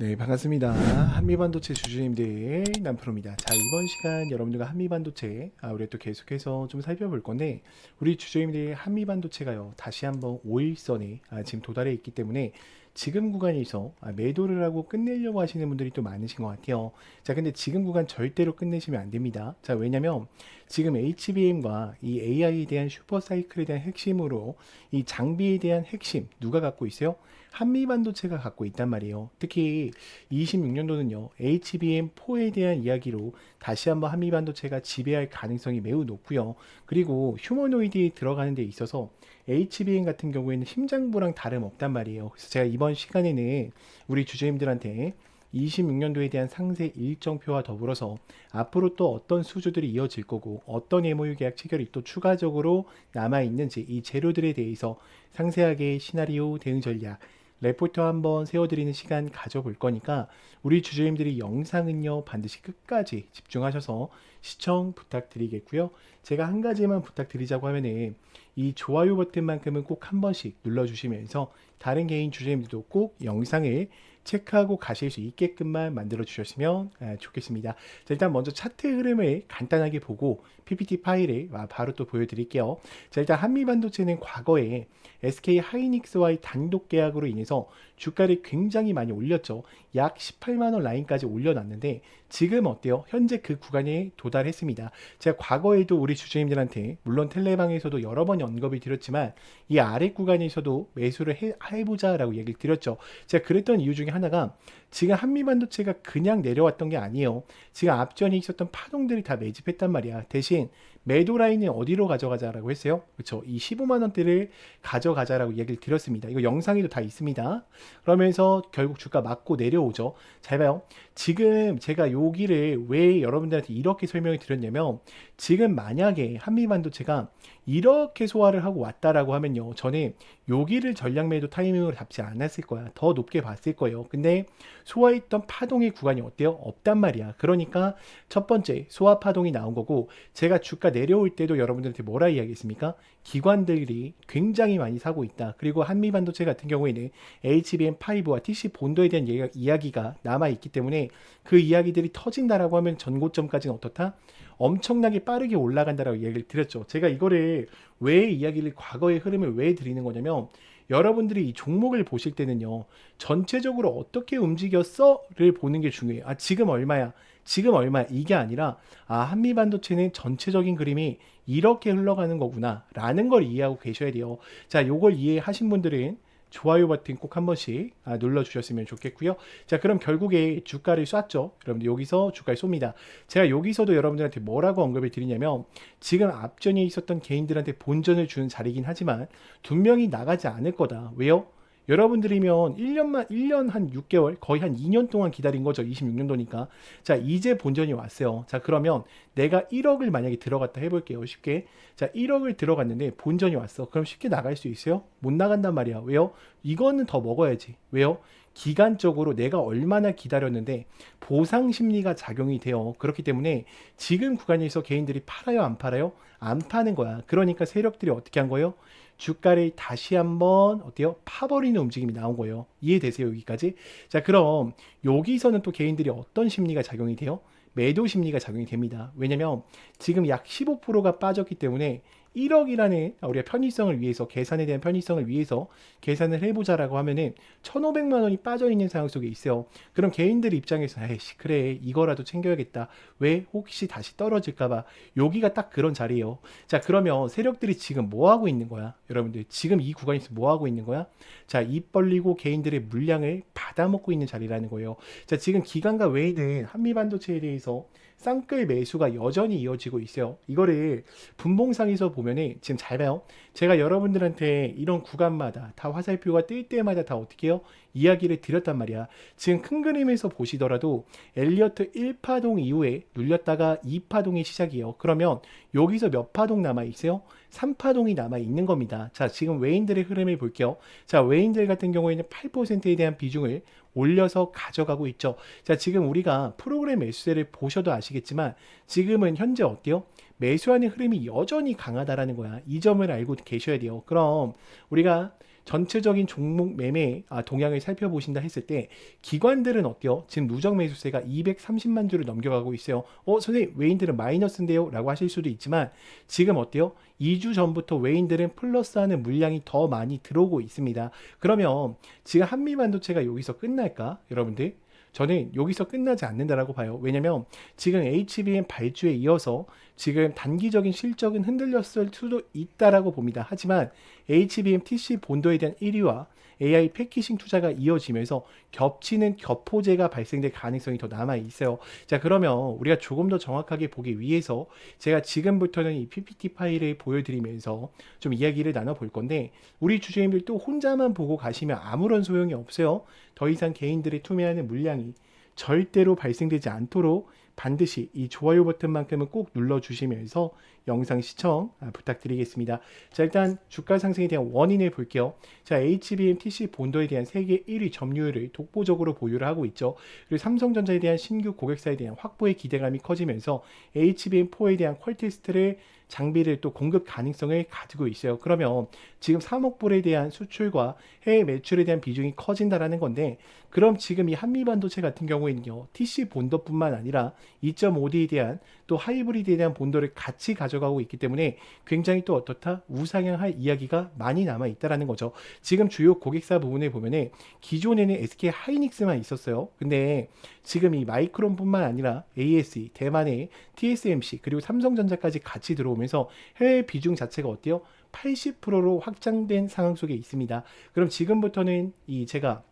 네, 반갑습니다. 한미반도체 주주님들 남프로입니다. 자, 이번 시간 여러분들과 한미반도체 아, 우리 또 계속해서 좀 살펴볼 건데 우리 주주님들 한미반도체가요 다시 한번 5일선에 아, 지금 도달해 있기 때문에 지금 구간에서 아, 매도를 하고 끝내려고 하시는 분들이 또 많으신 것 같아요. 자, 근데 지금 구간 절대로 끝내시면 안 됩니다. 자, 왜냐면 지금 HBM과 이 AI에 대한 슈퍼사이클에 대한 핵심으로 이 장비에 대한 핵심 누가 갖고 있어요? 한미 반도체가 갖고 있단 말이에요. 특히 26년도는요, HBM4에 대한 이야기로 다시 한번 한미 반도체가 지배할 가능성이 매우 높고요. 그리고 휴머노이드에 들어가는 데 있어서 HBM 같은 경우에는 심장부랑 다름없단 말이에요. 그래서 제가 이번 시간에는 우리 주주님들한테 26년도에 대한 상세 일정표와 더불어서 앞으로 또 어떤 수주들이 이어질 거고 어떤 MOU 계약 체결이 또 추가적으로 남아 있는지 이 재료들에 대해서 상세하게 시나리오 대응 전략 레포터 한번 세워드리는 시간 가져볼 거니까 우리 주주님들이 영상은요 반드시 끝까지 집중하셔서 시청 부탁드리겠고요. 제가 한 가지만 부탁드리자고 하면은 이 좋아요 버튼만큼은 꼭 한 번씩 눌러주시면서 다른 개인 주주님들도 꼭 영상을 체크하고 가실 수 있게끔만 만들어 주셨으면 아, 좋겠습니다. 자, 일단 먼저 차트 흐름을 간단하게 보고 PPT 파일을 아, 바로 또 보여드릴게요. 자, 일단 한미반도체는 과거에 SK 하이닉스와의 단독 계약으로 인해서 주가를 굉장히 많이 올렸죠. 약 18만 원 라인까지 올려놨는데 지금 어때요? 현재 그 구간에 도달했습니다. 제가 과거에도 우리 주주님들한테 물론 텔레방에서도 여러 번 언급을 드렸지만 이 아래 구간에서도 매수를 해, 해보자 라고 얘기를 드렸죠. 제가 그랬던 이유 중에 하나가 지금 한미 반도체가 그냥 내려왔던 게 아니에요. 지금 앞전에 있었던 파동들이 다 매집했단 말이야. 대신 매도 라인을 어디로 가져가자라고 했어요? 그렇죠. 이 15만 원대를 가져가자라고 얘기를 드렸습니다. 이거 영상에도 다 있습니다. 그러면서 결국 주가 맞고 내려오죠. 잘 봐요. 지금 제가 여기를 왜 여러분들한테 이렇게 설명을 드렸냐면 지금 만약에 한미반도체가 이렇게 소화를 하고 왔다라고 하면요. 저는 여기를 전략 매도 타이밍으로 잡지 않았을 거야. 더 높게 봤을 거예요. 근데 소화했던 파동의 구간이 어때요? 없단 말이야. 그러니까 첫 번째 소화 파동이 나온 거고 제가 주가 내려올 때도 여러분들한테 뭐라 이야기했습니까? 기관들이 굉장히 많이 사고 있다. 그리고 한미 반도체 같은 경우에는 HBM5와 TC 본도에 대한 이야기가 남아 있기 때문에 그 이야기들이 터진다라고 하면 전고점까지는 어떻다? 엄청나게 빠르게 올라간다라고 얘기를 드렸죠. 제가 이거를 왜 이야기를 과거의 흐름을 왜 드리는 거냐면 여러분들이 이 종목을 보실 때는요. 전체적으로 어떻게 움직였어를 보는 게 중요해요. 아, 지금 얼마야? 지금 얼마야? 이게 아니라 아, 한미 반도체는 전체적인 그림이 이렇게 흘러가는 거구나. 라는 걸 이해하고 계셔야 돼요. 자, 요걸 이해하신 분들은 좋아요 버튼 꼭 한 번씩 아, 눌러 주셨으면 좋겠고요. 자, 그럼 결국에 주가를 쐈죠. 여러분들 여기서 주가를 쏩니다. 제가 여기서도 여러분들한테 뭐라고 언급을 드리냐면 지금 앞전에 있었던 개인들한테 본전을 주는 자리긴 하지만 두 명이 나가지 않을 거다. 왜요? 여러분들이면 1년만 1년 한 6개월 거의 한 2년 동안 기다린 거죠. 26년도니까. 자, 이제 본전이 왔어요. 자, 그러면 내가 1억을 만약에 들어갔다 해 볼게요. 쉽게. 자, 1억을 들어갔는데 본전이 왔어. 그럼 쉽게 나갈 수 있어요? 못 나간단 말이야. 왜요? 이거는 더 먹어야지. 왜요? 기간적으로 내가 얼마나 기다렸는데 보상 심리가 작용이 돼요. 그렇기 때문에 지금 구간에서 개인들이 팔아요, 안 팔아요? 안 파는 거야. 그러니까 세력들이 어떻게 한 거예요? 주가를 다시 한번 어때요? 파버리는 움직임이 나온 거예요. 이해되세요? 여기까지? 자, 그럼 여기서는 또 개인들이 어떤 심리가 작용이 돼요? 매도 심리가 작용이 됩니다. 왜냐면 지금 약 15%가 빠졌기 때문에 1억이라는 우리가 편의성을 위해서 계산에 대한 편의성을 위해서 계산을 해보자라고 하면은 1,500만 원이 빠져 있는 상황 속에 있어요. 그럼 개인들 입장에서 에이씨 그래 이거라도 챙겨야겠다. 왜 혹시 다시 떨어질까봐 여기가 딱 그런 자리예요. 자 그러면 세력들이 지금 뭐 하고 있는 거야? 여러분들 지금 이 구간에서 뭐 하고 있는 거야? 자입 벌리고 개인들의 물량을 받아먹고 있는 자리라는 거예요. 자 지금 기관과 외에는 한미 반도체에 대해서 쌍끌 매수가 여전히 이어지고 있어요. 이거를 분봉상에서 보면은 지금 잘 봐요. 제가 여러분들한테 이런 구간마다 다 화살표가 뜰 때마다 다 어떻게 해요? 이야기를 드렸단 말이야. 지금 큰 그림에서 보시더라도 엘리어트 1파동 이후에 눌렸다가 2파동이 시작이에요. 그러면 여기서 몇 파동 남아 있어요? 3파동이 남아 있는 겁니다. 자, 지금 외인들의 흐름을 볼게요. 자, 외인들 같은 경우에는 8%에 대한 비중을 올려서 가져가고 있죠. 자, 지금 우리가 프로그램 매수세를 보셔도 아시겠지만 지금은 현재 어때요? 매수하는 흐름이 여전히 강하다라는 거야. 이 점을 알고 계셔야 돼요. 그럼 우리가 전체적인 종목 매매 아, 동향을 살펴보신다 했을 때 기관들은 어때요? 지금 누적 매수세가 230만 주를 넘겨가고 있어요. 어, 선생님 외인들은 마이너스인데요? 라고 하실 수도 있지만 지금 어때요? 2주 전부터 외인들은 플러스하는 물량이 더 많이 들어오고 있습니다. 그러면 지금 한미반도체가 여기서 끝날까? 여러분들? 저는 여기서 끝나지 않는다라고 봐요. 왜냐면 지금 HBM 발주에 이어서 지금 단기적인 실적은 흔들렸을 수도 있다라고 봅니다. 하지만 HBM TC 본도에 대한 1위와 AI 패키싱 투자가 이어지면서 겹치는 겹호재가 발생될 가능성이 더 남아 있어요. 자, 그러면 우리가 조금 더 정확하게 보기 위해서 제가 지금부터는 이 PPT 파일을 보여드리면서 좀 이야기를 나눠볼 건데 우리 주주님들 또 혼자만 보고 가시면 아무런 소용이 없어요. 더 이상 개인들이 투매하는 물량이 절대로 발생되지 않도록 반드시 이 좋아요 버튼만큼은 꼭 눌러주시면서 영상 시청 아, 부탁드리겠습니다. 자 일단 주가 상승에 대한 원인을 볼게요. 자 HBM TC 본도에 대한 세계 1위 점유율을 독보적으로 보유를 하고 있죠. 그리고 삼성전자에 대한 신규 고객사에 대한 확보의 기대감이 커지면서 HBM4에 대한 퀄테스트를 장비를 또 공급 가능성을 가지고 있어요. 그러면 지금 3억 불에 대한 수출과 해외 매출에 대한 비중이 커진다라는 건데 그럼 지금 이 한미 반도체 같은 경우에는요. TC 본도뿐만 아니라 2.5D에 대한 또 하이브리드에 대한 본도를 같이 가져가고 있기 때문에 굉장히 또 어떻다 우상향할 이야기가 많이 남아 있다라는 거죠. 지금 주요 고객사 부분에 보면은 기존에는 SK 하이닉스만 있었어요. 근데 지금 이 마이크론뿐만 아니라 ASE, 대만의 TSMC 그리고 삼성전자까지 같이 들어오면서 해외 비중 자체가 어때요? 80%로 확장된 상황 속에 있습니다. 그럼 지금부터는 이 제가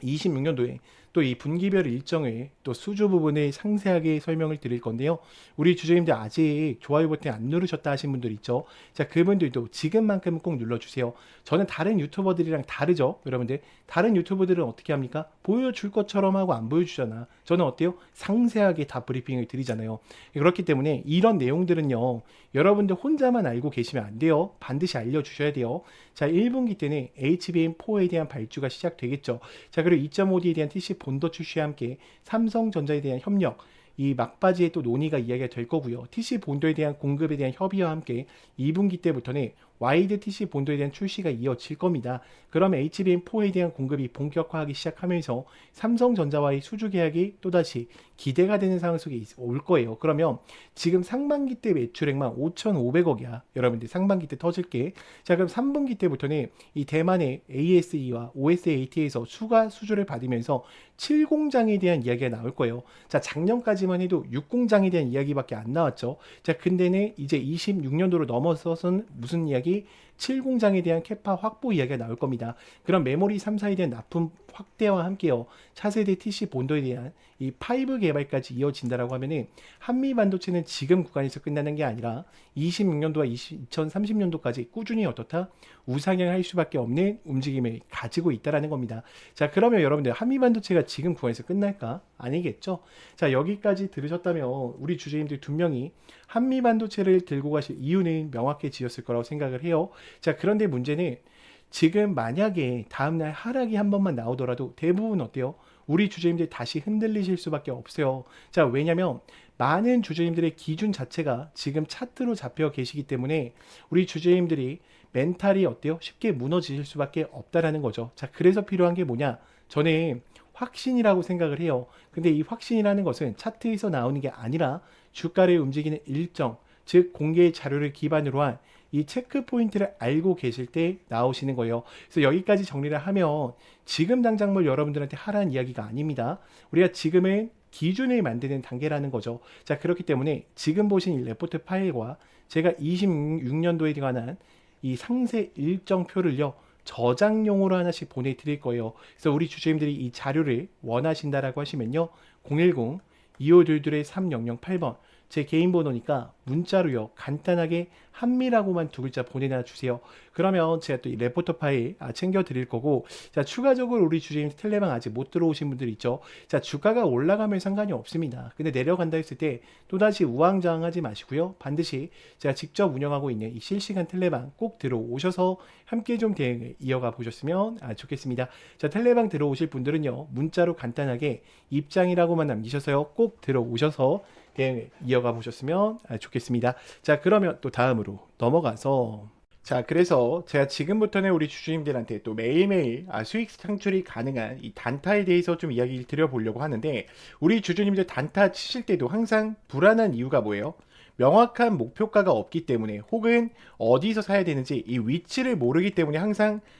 26년도에 또 이 분기별 일정을 또 수주 부분을 상세하게 설명을 드릴 건데요. 우리 주주님들 아직 좋아요 버튼 안 누르셨다 하신 분들 있죠. 자, 그분들도 지금만큼은 꼭 눌러주세요. 저는 다른 유튜버들이랑 다르죠. 여러분들. 다른 유튜버들은 어떻게 합니까? 보여줄 것처럼 하고 안 보여주잖아. 저는 어때요? 상세하게 다 브리핑을 드리잖아요. 그렇기 때문에 이런 내용들은요. 여러분들 혼자만 알고 계시면 안 돼요. 반드시 알려주셔야 돼요. 자, 1분기 때는 HBM4에 대한 발주가 시작되겠죠. 자, 그리고 2.5D에 대한 TC 본도 출시와 함께 삼성전자에 대한 협력, 이 막바지에 또 논의가 이야기가 될 거고요. TC 본도에 대한 공급에 대한 협의와 함께 2분기 때부터는 와이드 TC 본도에 대한 출시가 이어질 겁니다. 그럼 HBM4에 대한 공급이 본격화하기 시작하면서 삼성전자와의 수주 계약이 또다시 기대가 되는 상황 속에 있- 올 거예요. 그러면 지금 상반기 때 매출액만 5,500억이야. 여러분들 상반기 때 터질게. 자, 그럼 3분기 때부터는 이 대만의 ASE와 OSAT에서 추가 수주를 받으면서 7공장에 대한 이야기가 나올 거예요. 자, 작년까지만 해도 6공장에 대한 이야기밖에 안 나왔죠. 자, 근데는 이제 26년도로 넘어서선 무슨 이야기? aquí 7 공장에 대한 캐파 확보 이야기가 나올 겁니다. 그럼 메모리 3사에 대한 납품 확대와 함께요. 차세대 TC 본도에 대한 이 5 개발까지 이어진다라고 하면은 한미 반도체는 지금 구간에서 끝나는 게 아니라 26년도와 2030년도까지 꾸준히 어떻다 우상향할 수밖에 없는 움직임을 가지고 있다라는 겁니다. 자, 그러면 여러분들 한미 반도체가 지금 구간에서 끝날까? 아니겠죠. 자, 여기까지 들으셨다면 우리 주주님들 두 명이 한미 반도체를 들고 가실 이유는 명확해지셨을 거라고 생각을 해요. 자, 그런데 문제는 지금 만약에 다음날 하락이 한 번만 나오더라도 대부분 어때요? 우리 주주님들 다시 흔들리실 수밖에 없어요. 자, 왜냐면 많은 주주님들의 기준 자체가 지금 차트로 잡혀 계시기 때문에 우리 주주님들이 멘탈이 어때요? 쉽게 무너지실 수밖에 없다라는 거죠. 자, 그래서 필요한 게 뭐냐? 저는 확신이라고 생각을 해요. 근데 이 확신이라는 것은 차트에서 나오는 게 아니라 주가를 움직이는 일정, 즉 공개 자료를 기반으로 한 이 체크 포인트를 알고 계실 때 나오시는 거예요. 그래서 여기까지 정리를 하면 지금 당장 뭘 여러분들한테 하라는 이야기가 아닙니다. 우리가 지금은 기준을 만드는 단계라는 거죠. 자, 그렇기 때문에 지금 보신 이 레포트 파일과 제가 26년도에 관한 이 상세 일정표를요. 저장용으로 하나씩 보내드릴 거예요. 그래서 우리 주주님들이 이 자료를 원하신다라고 하시면요. 010 2522 3008번 제 개인 번호니까 문자로요 간단하게 한미라고만 두 글자 보내놔 주세요. 그러면 제가 또 이 레포터 파일 아, 챙겨 드릴 거고 자 추가적으로 우리 주주님 텔레방 아직 못 들어오신 분들 있죠. 자 주가가 올라가면 상관이 없습니다. 근데 내려간다 했을 때 또다시 우왕좌왕하지 마시고요. 반드시 제가 직접 운영하고 있는 이 실시간 텔레방 꼭 들어오셔서 함께 좀 대응을 이어가 보셨으면 아, 좋겠습니다. 자 텔레방 들어오실 분들은요 문자로 간단하게 입장이라고만 남기셔서요 꼭 들어오셔서 대응을 이어가 보셨으면 아, 좋겠습니다. 자, 그러면 또 다음으로 넘어가서 자, 그래서 제가 지금부터는 우리 주주님들한테 또 매일매일 아, 수익 창출이 가능한 이 단타에 대해서 좀 이야기를 드려보려고 하는데 우리 주주님들 단타 치실 때도 항상 불안한 이유가 뭐예요? 명확한 목표가가 없기 때문에 혹은 어디서 사야 되는지 이 위치를 모르기 때문에 항상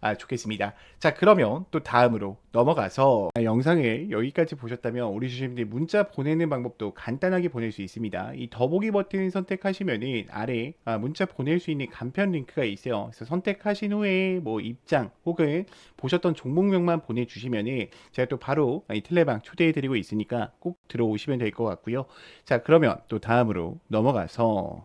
아, 좋겠습니다. 자, 그러면 또 다음으로 넘어가서 영상을 여기까지 보셨다면 우리 주주님들 문자 보내는 방법도 간단하게 보낼 수 있습니다. 이 더보기 버튼 선택하시면은 아래 아, 문자 보낼 수 있는 간편 링크가 있어요. 그래서 선택하신 후에 뭐 입장 혹은 보셨던 종목명만 보내주시면은 제가 또 바로 이 텔레방 초대해드리고 있으니까 꼭 들어오시면 될 것 같고요. 자, 그러면 또 다음으로 넘어가서